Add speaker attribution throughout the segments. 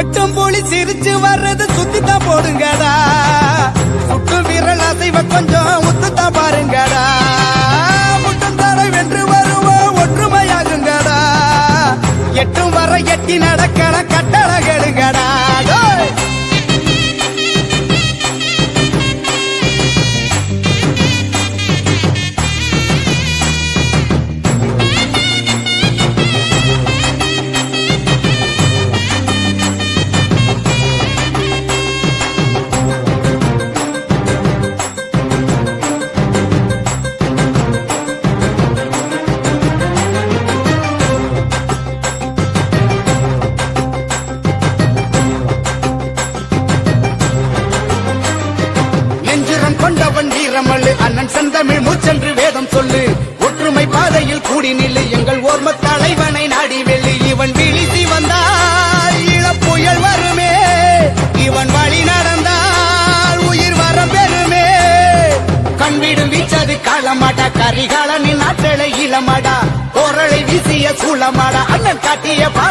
Speaker 1: வெட்டம் புலி சிரிச்சு வர்றது சுத்தித்தான் போடுங்கடா சுட்டு விரல் அசைவ கொஞ்சம் உத்துத்தான் பாருங்கடா. முட்டம் தடை வென்று வருவோம் ஒற்றுமையாகுங்கடா. எட்டும் வர எட்டி நடக்கட கட்டளை கெடுங்கடா. வீரமல்லு அண்ணன் செந்தமிழ் மூச்சென்று வேதம் சொல்லு. ஒற்றுமை பாதையில் கூடி நில்லு. எங்கள் ஓர்ம தலைவனை நாடி வெள்ளி இவன் விழித்தி வந்தால் இளப்புயல் வருமே. இவன் வழி நடந்தால் உயிர் வரம் பெறுமே. கண்விடும் வீச்சது காலமாடா. கரிகாலனின் ஆற்றலை இளமாடா. ஓரளை வீசிய சூளமாடா. அண்ணன் காட்டிய பா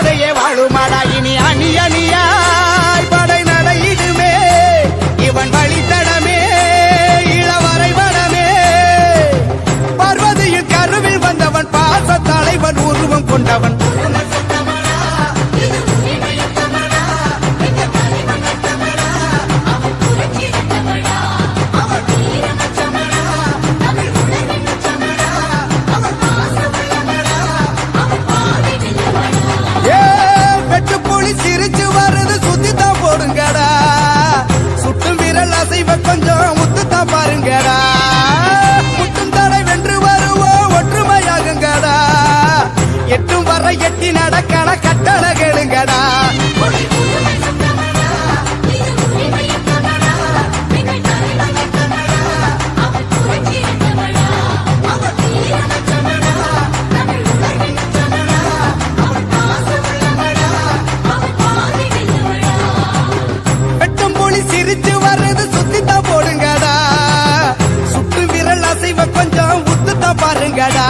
Speaker 1: கொண்டவன் அறிவை கொஞ்சம் விரல் தான் கொஞ்சம் உத்துத்தான் பாருங்கடா.